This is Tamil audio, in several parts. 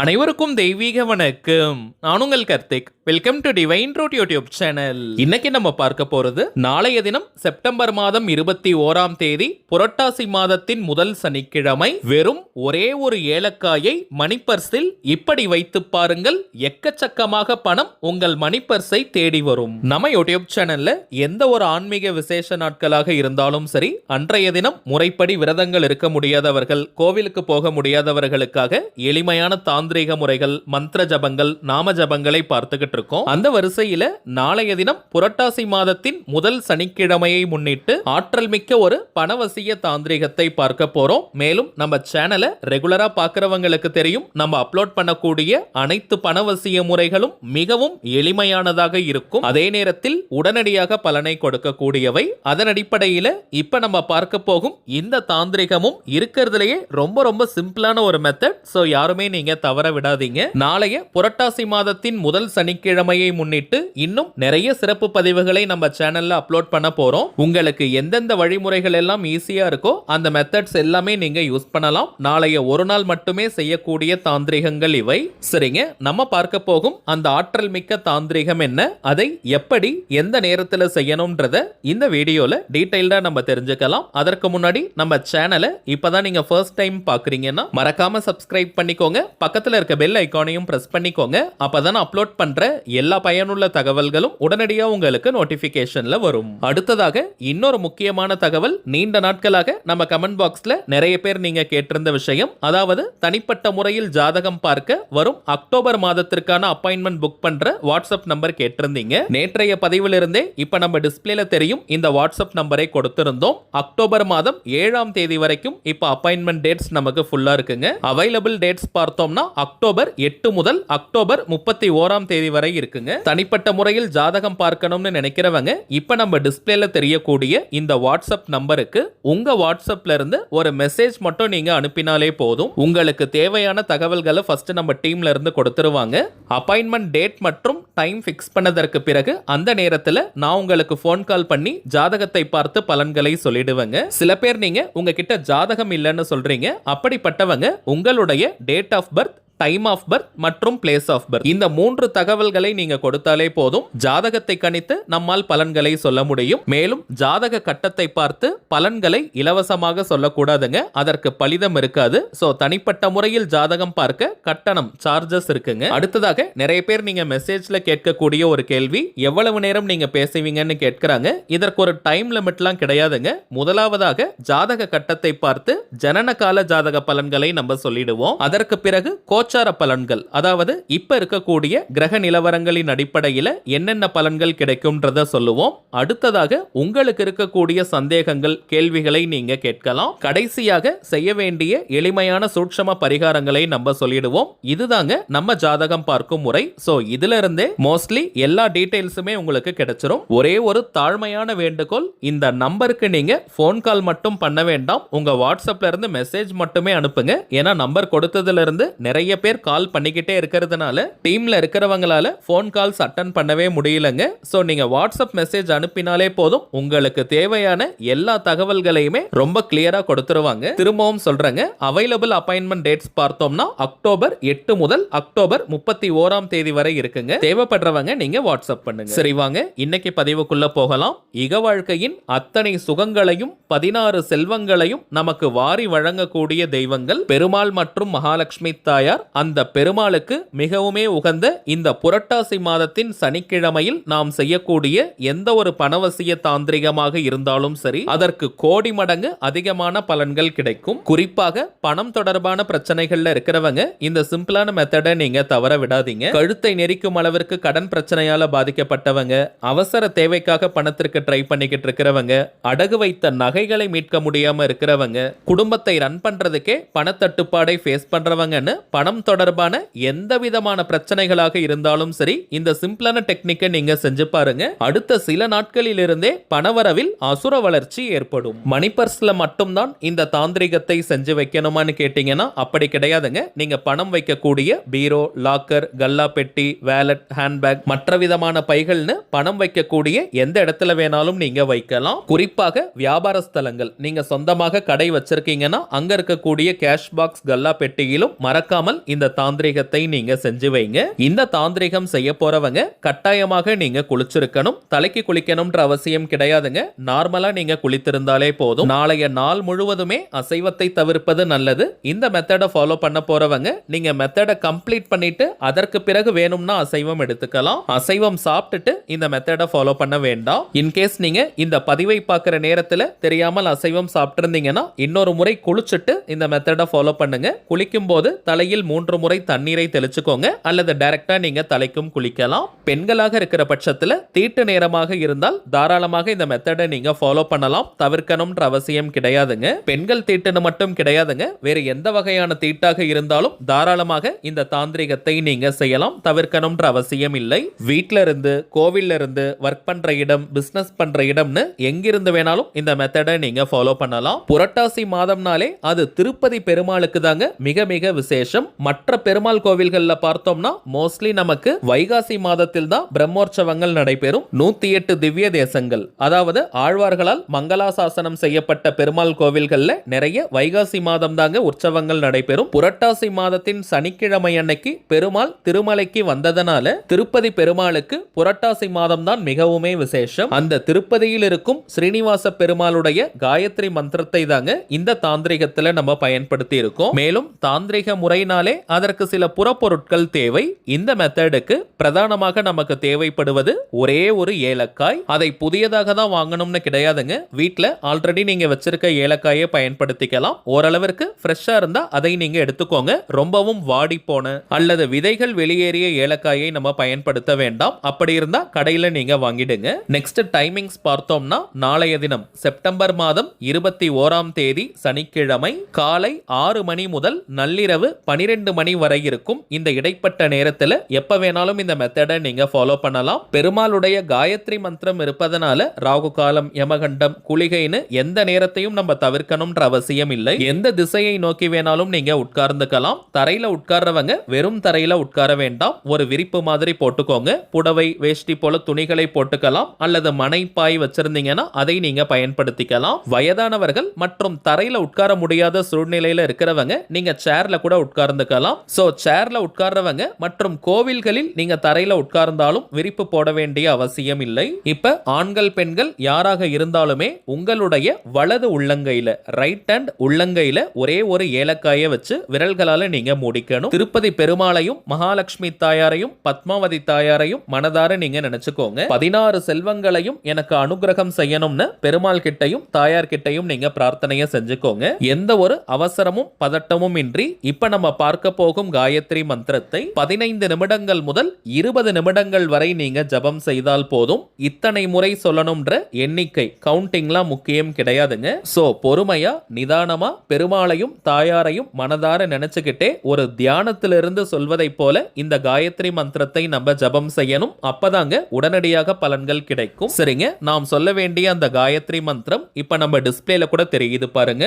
அனைவருக்கும் தெய்வீக வணக்கம். நான் உங்கள் Karthik. Welcome to divine road YouTube channel இன்னைக்கு நம்ம பார்க்க போறது நாளைய தினம் செப்டம்பர் மாதம் இருபத்தி ஓராம் தேதி புரட்டாசி மாதத்தின் முதல் சனிக்கிழமை. வெறும் ஒரே ஒரு ஏலக்காயை மணிப்பர்ஸில் இப்படி வைத்து பாருங்கள். எக்கச்சக்கமாக பணம் உங்கள் மணிப்பர்ஸை தேடி வரும். நம்ம யூடியூப் சேனல்ல எந்த ஒரு ஆன்மீக விசேஷ நாட்களாக இருந்தாலும் சரி அன்றைய தினம் முறைப்படி விரதங்கள் இருக்க முடியாதவர்கள் கோவிலுக்கு போக முடியாதவர்களுக்காக எளிமையான மாந்திரீக முறைகள் மந்திர ஜபங்கள் நாம ஜபங்களை பார்த்துக்கிட்டு இருக்கோம். அந்த வரிசையில நாளைய தினம் புரட்டாசி மாதத்தின் முதல் சனிக்கிழமையை முன்னிட்டு ஆற்றல் மிக்க ஒரு பணவசிய தாந்திரிகத்தை பார்க்க போறோம். மேலும் நம்ம சேனலை ரெகுலரா பாக்குறவங்களுக்கு தெரியும். நம்ம அப்லோட் பண்ணக்கூடிய அனைத்து பணவசிய முறைகளும் மிகவும் எளிமையானதாக இருக்கும். அதே நேரத்தில் உடனடியாக பலனை கொடுக்கக்கூடியவை. அதன் அடிப்படையில இப்ப நம்ம பார்க்க போகும் இந்த தாந்திரிகமும் இருக்கிறதுலயே ரொம்ப ரொம்ப சிம்பிளான ஒரு மெத்தட் சோ யாருமே நீங்க தவற விடாதீங்க. நாளைய புரட்டாசி மாதத்தின் முதல் சனிக்கிழமையை முன்னிட்டு இன்னும் நிறைய சிறப்பு பதிவுகளை நம்ம சேனல்ல அப்லோட் பண்ண போறோம். உங்களுக்கு எந்தெந்த வழிமுறைகள் எல்லாம் ஈஸியா இருக்கோ அந்த மெத்தட்ஸ் எல்லாமே நீங்க யூஸ் பண்ணலாம். நாளைய ஒரு நாள் மட்டுமே செய்யக்கூடிய தாந்திரிகங்கள் இவை. சரிங்க நம்ம பார்க்க போகும் அந்த ஆற்றல் மிக்க தாந்திரிகம் என்ன? அதை எப்படி எந்த நேரத்துல செய்யணும்ன்றத இந்த வீடியோல டீடைல்டா நம்ம தெரிஞ்சுக்கலாம். அதற்கு முன்னாடி நம்ம சேனலை இப்பதான் நீங்க ஃபர்ஸ்ட் டைம் பாக்குறீங்கன்னா மறக்காம சப்ஸ்கிரைப் பண்ணிக்கோங்க. பக்கத்துல இருக்க பெல் ஐக்கானையும் ப்ரெஸ் பண்ணிக்கோங்க. அப்பதான் அப்லோட் பண்ற எல்லா பயனுள்ள தகவல்களும் உடனடியாக உங்களுக்கு நோட்டிஃபிகேஷனில் வரும். அடுத்ததாக இன்னொரு முக்கியமான தகவல் நீண்ட நாட்களாக நம்ம கமெண்ட் பாக்ஸ்ல நிறைய பேர் நீங்கள் கேட்டிருந்த விஷயம். அதாவது தனிப்பட்ட முறையில் ஜாதகம் பார்க்க வரும் அக்டோபர் மாதத்திற்கான அப்பாயின்மெண்ட் புக் பண்ணுற வாட்ஸ்அப் நம்பர் கேட்டிருந்தீங்க. நேற்றைய பதிவிலிருந்தே இப்போ நம்ம டிஸ்பிளேல தெரியும் இந்த வாட்ஸ்அப் நம்பரை கொடுத்திருந்தோம். அக்டோபர் மாதம் ஏழாம் தேதி வரைக்கும் இப்போ அப்பாயின்மெண்ட் டேட்ஸ் நமக்கு ஃபுல்லாக இருக்குங்க. அவைலபிள் டேட்ஸ் பார்த்தோம்னா அக்டோபர் எட்டு முதல் அக்டோபர் முப்பத்தி ஓராம் தேதி வரை இருக்குங்க. தனிப்பட்ட முறையில் ஜாதகம் பார்க்கணும்னு நினைக்கிறவங்க இப்ப நம்ம டிஸ்பிளேல தெரியக்கூடிய இந்த வாட்ஸ்அப் நம்பருக்கு உங்க வாட்ஸ்அப்ல இருந்து ஒரு மெசேஜ் மட்டும் நீங்க அனுப்பினாலே போதும். உங்களுக்கு தேவையான தகவல்களை ஃபர்ஸ்ட் நம்ம டீம்ல இருந்து கொடுத்துருவாங்க. அப்பாயின்மெண்ட் டேட் மற்றும் டைம் ஃபிக்ஸ் பண்ணதற்கு பிறகு அந்த நேரத்துல நான் உங்களுக்கு ஃபோன் கால் பண்ணி ஜாதகத்தை பார்த்து பலன்களை சொல்லிடுவேங்க. சில பேர் நீங்க உங்ககிட்ட ஜாதகம் இல்லைன்னு சொல்றீங்க. அப்படிப்பட்டவங்க உங்களுடைய date of birth time of birth மற்றும் பிளேஸ் ஆஃப் பர்த் இந்த மூன்று தகவல்களை நீங்க கொடுத்தாலே போதும். ஜாதகத்தை கணித்து நம்மால் பலன்களை சொல்ல முடியும். மேலும் ஜாதக கட்டத்தை பார்த்து பலன்களை இலவசமாக சொல்லக்கூடாதுங்க. அதற்கு பலிதம் இருக்காது. சோ தனிப்பட்ட முறையில் ஜாதகம் பார்க்க கட்டணம் சார்ஜஸ் இருக்குங்க. அடுத்ததாக நிறைய பேர் நீங்க மெசேஜ்ல கேட்கக்கூடிய ஒரு கேள்வி எவ்வளவு நேரம் நீங்க பேசுவீங்கன்னு கேட்கிறாங்க. இதற்கு ஒரு டைம் லிமிட்லாம் கிடையாதுங்க. முதலாவதாக ஜாதக கட்டத்தை பார்த்து ஜனன கால ஜாதக பலன்களை நம்ம சொல்லிடுவோம். அதற்கு பிறகு கோச்சார பலன்கள் அதாவது இப்ப இருக்கக்கூடிய கிரக நிலவரங்களின் அடிப்படையில் என்னென்ன பலன்கள் கிடைக்கும்ன்றத சொல்லுவோம். அடுத்ததாக உங்களுக்கு இருக்கக்கூடிய சந்தேகங்கள் கேள்விகளை நீங்க கேட்கலாம். கடைசியாக செய்ய வேண்டிய எளிமையான சூட்சம பரிகாரங்களை நம்ம சொல்லிடுவோம். இதுதாங்க நம்ம ஜாதகம் பார்க்கும் முறை. சோ இதுல இருந்தே மோஸ்ட்லி எல்லா டீடைல்ஸுமே உங்களுக்கு கிடைச்சிரும். ஒரே ஒரு தாழ்மையான வேண்டுகோள் இந்த நம்பருக்கு நீங்க போன் கால் மட்டும் பண்ண வேண்டாம். உங்க வாட்ஸ்அப்ல இருந்து மெசேஜ் மட்டுமே அனுப்புங்க. ஏன்னா நம்பர் கொடுத்ததுல இருந்து நிறைய பேர் கால் பண்ணிக்கிட்டே இருக்கிறதுனால டீம்ல இருக்கிறவங்களால ஃபோன் கால்ஸ் அட்டன் பண்ணவே முடியலங்க. ஸோ நீங்க வாட்ஸ்அப் மெசேஜ் அனுப்பினாலே போதும் உங்களுக்கு தேவையான எல்லா தகவல்களையுமே ரொம்ப கிளியரா கொடுத்துருவாங்க. திரும்பவும் சொல்றேங்க அவைலபிள் அப்பாயின்மெண்ட் டேட்ஸ் பார்த்தோம்னா அக்டோபர் எட்டு முதல் அக்டோபர் முப்பத்தி ஓராம் தேதி வரை இருக்குங்க. தேவைப்படுறவங்க நீங்க வாட்ஸ்அப் பண்ணுங்க. சரி வாங்க இன்னைக்கு பதிவுக்குள்ள போகலாம். இக வாழ்க்கையின் அத்தனை சுகங்களையும் பதினாறு செல்வங்களையும் நமக்கு வாரி வழங்கக்கூடிய தெய்வங்கள் பெருமாள் மற்றும் மகாலட்சுமி தாயார் அந்த பெருமாளுக்கு மிகவுமே உகந்த இந்த புரட்டாசி மாதத்தின் சனிக்கிழமையில் நாம் செய்யக்கூடிய எந்த ஒரு பணவசிய தாந்திரிகமாக இருந்தாலும் சரி அதற்கு கோடி மடங்கு அதிகமான பலன்கள் கிடைக்கும். குறிப்பாக பணம் தொடர்பான பிரச்சனைகள்ல இருக்கிறவங்க இந்த சிம்பிளான மெத்தடை நீங்க தவற விடாதீங்க. கழுத்தை நெரிக்கும் அளவிற்கு கடன் பிரச்சனையால பாதிக்கப்பட்டவங்க அவசர தேவைக்காக பணத்திற்கு ட்ரை பண்ணிக்கிட்டு இருக்கிறவங்க அடகு வைத்த நகைகளை மீட்க முடியாம இருக்கிறவங்க குடும்பத்தை ரன் பண்றதுக்கே பணத்தட்டுப்பாடை ஃபேஸ் பண்றவங்கன்னு பணம் தொடர்பான எந்த விதமான பிரச்சனைகளாக இருந்தாலும் சரி இந்த சிம்பிளான டெக்னிக்கை நீங்க செஞ்சு பாருங்க. அடுத்த சில நாட்களில் இருந்தே பணவரவில் அசுர வளர்ச்சி ஏற்படும். மணி பர்ஸ்ல மட்டும்தான் இந்த தாந்திரிகத்தை செஞ்சு வைக்கணுமான்னு கேட்டீங்கன்னா அப்படி கிடையாதுங்க. நீங்க பணம் வைக்கக்கூடிய பீரோ லாக்கர் கல்லா பெட்டி வேலட் ஹேண்ட்பேக் மற்ற விதமான பைகள்னு பணம் வைக்கக்கூடிய எந்த இடத்துல வேணாலும் நீங்க வைக்கலாம். குறிப்பாக வியாபார ஸ்தலங்கள். நீங்க சொந்தமாக கடை வச்சிருக்கீங்கன்னா அங்க இருக்கக்கூடிய கேஷ் பாக்ஸ் கல்லா பெட்டியிலும் மறக்காமல் இந்த தாந்திரிகத்தை நீங்க செஞ்சு வைங்க. இந்த தாந்திரிகம் செய்ய போறவங்க கட்டாயமாக நீங்க குளிச்சிருக்கணும் தலைக்கு குளிக்கணும்ன்ற அவசியம் கிடையாதுங்க. நார்மலா நீங்க குளித்திருந்தாலே போதும். நாளைய நாள் முழுவதுமே அசைவத்தை தவிர்ப்பது நல்லது. இந்த மெத்தடை ஃபாலோ பண்ண போறவங்க நீங்க மெத்தடை கம்ப்ளீட் பண்ணிட்டு அதற்கு பிறகு வேணும்னா அசைவம் எடுத்துக்கலாம். அசைவம் சாப்பிட்டுட்டு இந்த மெத்தடை ஃபாலோ பண்ண வேண்டாம். இன்கேஸ் நீங்க இந்த பதிவை பார்க்குற நேரத்தில் தெரியாமல் அசைவம் சாப்பிட்டிருந்தீங்கன்னா இன்னொரு முறை குளிச்சுட்டு இந்த மெத்தடை ஃபாலோ பண்ணுங்க. குளிக்கும் போது தலையில் மூன்று முறை தண்ணீரை தெளிச்சுக்கோங்க. அல்லது டைரக்டா நீங்க தலைக்கும் குளிக்கலாம். பெண்களாக இருக்கிற பட்சத்துல தீட்டு நேரமாக இருந்தால் தாராளமாக இந்த மெத்தடை நீங்க ஃபாலோ பண்ணலாம். தவிர்க்கணும்ன்ற அவசியம் கிடையாதுங்க. பெண்கள் தீட்டுன்னு மட்டும் கிடையாதுங்க. வேற எந்த வகையான தீட்டாக இருந்தாலும் தாராளமாக இந்த தாந்திரிகத்தை நீங்க செய்யலாம். தவிர்க்கணும்ன்ற அவசியம் இல்லை. வீட்டில இருந்து கோவில்ல இருந்து ஒர்க் பண்ற இடம் பிசினஸ் பண்ற இடம்னு எங்கிருந்து வேணாலும் இந்த மெத்தடை நீங்க ஃபாலோ பண்ணலாம். புரட்டாசி மாதம்னாலே அது திருப்பதி பெருமாளுக்கு தாங்க மிக மிக விசேஷம். மற்ற பெருமாள் கோவில்கள்ல பார்த்தோம்னா மோஸ்ட்லி நமக்கு வைகாசி மாதத்தில் தான் பிரம்மோற்சவங்கள் நடைபெறும். நூத்தி எட்டு திவ்ய தேசங்கள். அதாவது ஆழ்வார்களால் மங்களாசாசனம் செய்யப்பட்ட பெருமாள் கோவில்கள்ல நிறைய வைகாசி மாதம் தாங்க உற்சவங்கள் நடைபெறும். புரட்டாசி மாதத்தின் சனிக்கிழமை அன்னைக்கு பெருமாள் திருமலைக்கு வந்ததனால திருப்பதி பெருமாளுக்கு புரட்டாசி மாதம் தான் மிகவுமே விசேஷம். அந்த திருப்பதியில் இருக்கும் ஸ்ரீனிவாச பெருமாளுடைய காயத்ரி மந்திரத்தை தாங்க இந்த தாந்திரிகத்துல நம்ம பயன்படுத்தி இருக்கோம். மேலும் தாந்திரிக முறையினால் அதற்கு சில புறப்பொருட்கள் தேவை. இந்த மெத்தடுக்கு பிரதானமாக நமக்கு தேவைப்படுவது ஒரே ஒரு ஏலக்காய். அதை புதியதாக தான் வாங்கணும்னு கிடையாதுங்க. வீட்டில் ஆல்ரெடி நீங்க வச்சிருக்க ஏலக்காயை பயன்படுத்திக்கலாம். ஓரளவிற்கு ஃப்ரெஷ்ஷா இருந்தா அதை நீங்க எடுத்துக்கோங்க. ரொம்பவும் வாடி போன அல்லது விதைகள் வெளியேறிய ஏலக்காயை நம்ம பயன்படுத்த வேண்டாம். அப்படி இருந்தா கடையில் நீங்க வாங்கிடுங்க. நெக்ஸ்ட் டைமிங்ஸ் பார்த்தோம்னா நாளைய தினம் செப்டம்பர் மாதம் இருபத்தி ஓராம் தேதி சனிக்கிழமை காலை ஆறு மணி முதல் நள்ளிரவு பனிரெண்டு மணி வரை இருக்கும். இந்த இடைப்பட்ட நேரத்தில் எப்போ வேணாலும் இந்த மெத்தடை நீங்க ஃபாலோ பண்ணலாம். பெருமாளுடைய காயத்ரி மந்திரம் இருப்பதனால ராகு காலம் யமகண்டம் குளிகைன்னு எந்த நேரத்தையும் நம்ம தவிர்க்கணும்ன்ற அவசியம் இல்லை. எந்த திசையை நோக்கி வேணாலும் நீங்க உட்கார்ந்துக்கலாம். தரையில உட்கார்றவங்க வெறும் தரையில உட்கார வேண்டாம். ஒரு விரிப்பு மாதிரி போட்டுக்கோங்க. புடவை வேஷ்டி போல துணிகளை போட்டுக்கலாம். அல்லது மனைப்பாய் வச்சிருந்தீங்கன்னா அதை நீங்க பயன்படுத்திக்கலாம். வயதானவர்கள் மற்றும் தரையில உட்கார முடியாத சூழ்நிலையில இருக்கிறவங்க நீங்க சேர்ல கூட உட்கார்ந்து உட்கார்ந்துக்கலாம் ஸோ சேர்ல உட்கார்றவங்க மற்றும் கோவில்களில் நீங்க தரையில உட்கார்ந்தாலும் விரிப்பு போட வேண்டிய அவசியம் இல்லை. இப்ப ஆண்கள் பெண்கள் யாராக இருந்தாலுமே உங்களுடைய வலது உள்ளங்கையில ரைட் ஹேண்ட் உள்ளங்கையில ஒரே ஒரு ஏலக்காயை வச்சு விரல்களால நீங்க முடிக்கணும். திருப்பதி பெருமாளையும் மகாலட்சுமி தாயாரையும் பத்மாவதி தாயாரையும் மனதார நீங்க நினைச்சுக்கோங்க. பதினாறு செல்வங்களையும் எனக்கு அனுகிரகம் செய்யணும்னு பெருமாள் கிட்டையும் தாயார் கிட்டையும் நீங்க பிரார்த்தனையை செஞ்சுக்கோங்க. எந்த ஒரு அவசரமும் பதட்டமும் இன்றி இப்ப நம்ம பார்க்க பார்க்க போகும் காயத்ரி மந்திரத்தை பதினைந்து நிமிடங்கள் முதல் இருபது நிமிடங்கள் வரை நீங்க ஜபம் செய்தால் போதும். இத்தனை முறை சொல்லணும்ன்ற எண்ணிக்கை கவுண்டிங்லாம் முக்கியம் கிடையாதுங்க. சோ பொறுமையா நிதானமா பெருமாளையும் தாயாரையும் மனதார நினைச்சுக்கிட்டே ஒரு தியானத்திலிருந்து சொல்வதைப் போல இந்த காயத்ரி மந்திரத்தை நம்ம ஜபம் செய்யணும். அப்பதாங்க உடனடியாக பலன்கள் கிடைக்கும். சரிங்க நாம் சொல்ல வேண்டிய அந்த காயத்ரி மந்திரம் இப்ப நம்ம டிஸ்பிளேல கூட தெரியுது பாருங்க.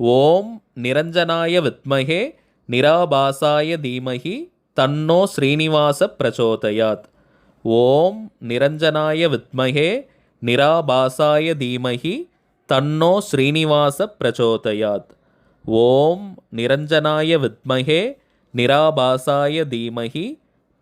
ஓம் நிரஞ்சனாய வித்மகே நிராபாசாய தீமகி தன்னோ ஸ்ரீனிவாச பிரச்சோதயாத் ஓம் நிரஞ்சனாய வித்மகே நிராபாசாய தீமகி தன்னோ ஸ்ரீனிவாச பிரச்சோதயாத் ஓம் நிரஞ்சனாய வித்மகே நிராபாசாய தீமகி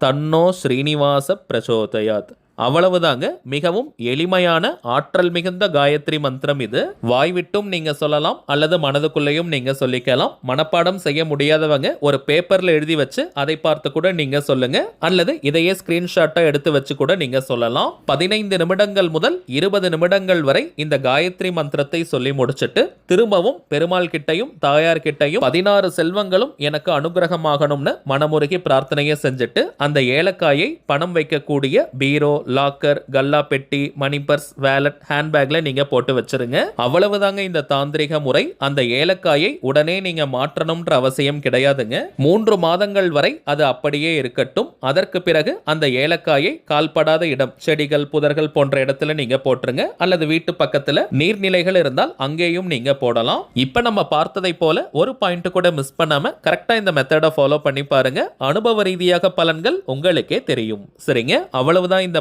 தன்னோ ஸ்ரீனிவாச பிரச்சோதயாத் அவ்வளவுதாங்க. மிகவும் எளிமையான ஆற்றல் மிகுந்த காயத்ரி மந்திரம் இது. வாய்விட்டும் நீங்க சொல்லலாம் அல்லது மனதுக்குள்ளேயும் நீங்க சொல்லிக்கலாம். மனப்பாடம் செய்ய முடியாதவங்க ஒரு பேப்பர்ல எழுதி வச்சு அதை பார்த்து கூட நீங்க சொல்லுங்க. அல்லது இதையே ஸ்கிரீன்ஷாட்டா எடுத்து வச்சு கூட நீங்க சொல்லலாம். பதினைந்து நிமிடங்கள் முதல் இருபது நிமிடங்கள் வரை இந்த காயத்ரி மந்திரத்தை சொல்லி முடிச்சிட்டு திரும்பவும் பெருமாள் கிட்டையும் தாயார் கிட்டையும் பதினாறு செல்வங்களும் எனக்கு அனுகிரகமாகணும்னு மனமுருகி பிரார்த்தனையை செஞ்சுட்டு அந்த ஏலக்காயை பணம் வைக்கக்கூடிய பீரோ லாக்கர் கல்லா பெட்டி மணி பர்ஸ் வேலட் ஹேண்ட்பேக்ல நீங்க போட்டு வச்சிருங்க. அவ்வளவுதாங்க இந்த தாந்திரிக முறை. அந்த ஏலக்காயை உடனே நீங்க மாற்றணும்ன்ற அவசியம் கிடையாதுங்க. மூன்று மாதங்கள் வரை அது அப்படியே இருக்கட்டும். அதற்கு பிறகு அந்த ஏலக்காயை கால்படாத இடம் செடிகள் புதர்கள் போன்ற இடத்துல நீங்க போட்டுருங்க. அல்லது வீட்டு பக்கத்துல நீர்நிலைகள் இருந்தால் அங்கேயும் நீங்க போடலாம். இப்ப நம்ம பார்த்ததை போல ஒரு பாயிண்ட் கூட மிஸ் பண்ணாம கரெக்டா இந்த மெத்தடை ஃபாலோ பண்ணி பாருங்க. அனுபவ ரீதியாக பலன்கள் உங்களுக்கே தெரியும். சரிங்க? அவ்வளவுதான் இந்த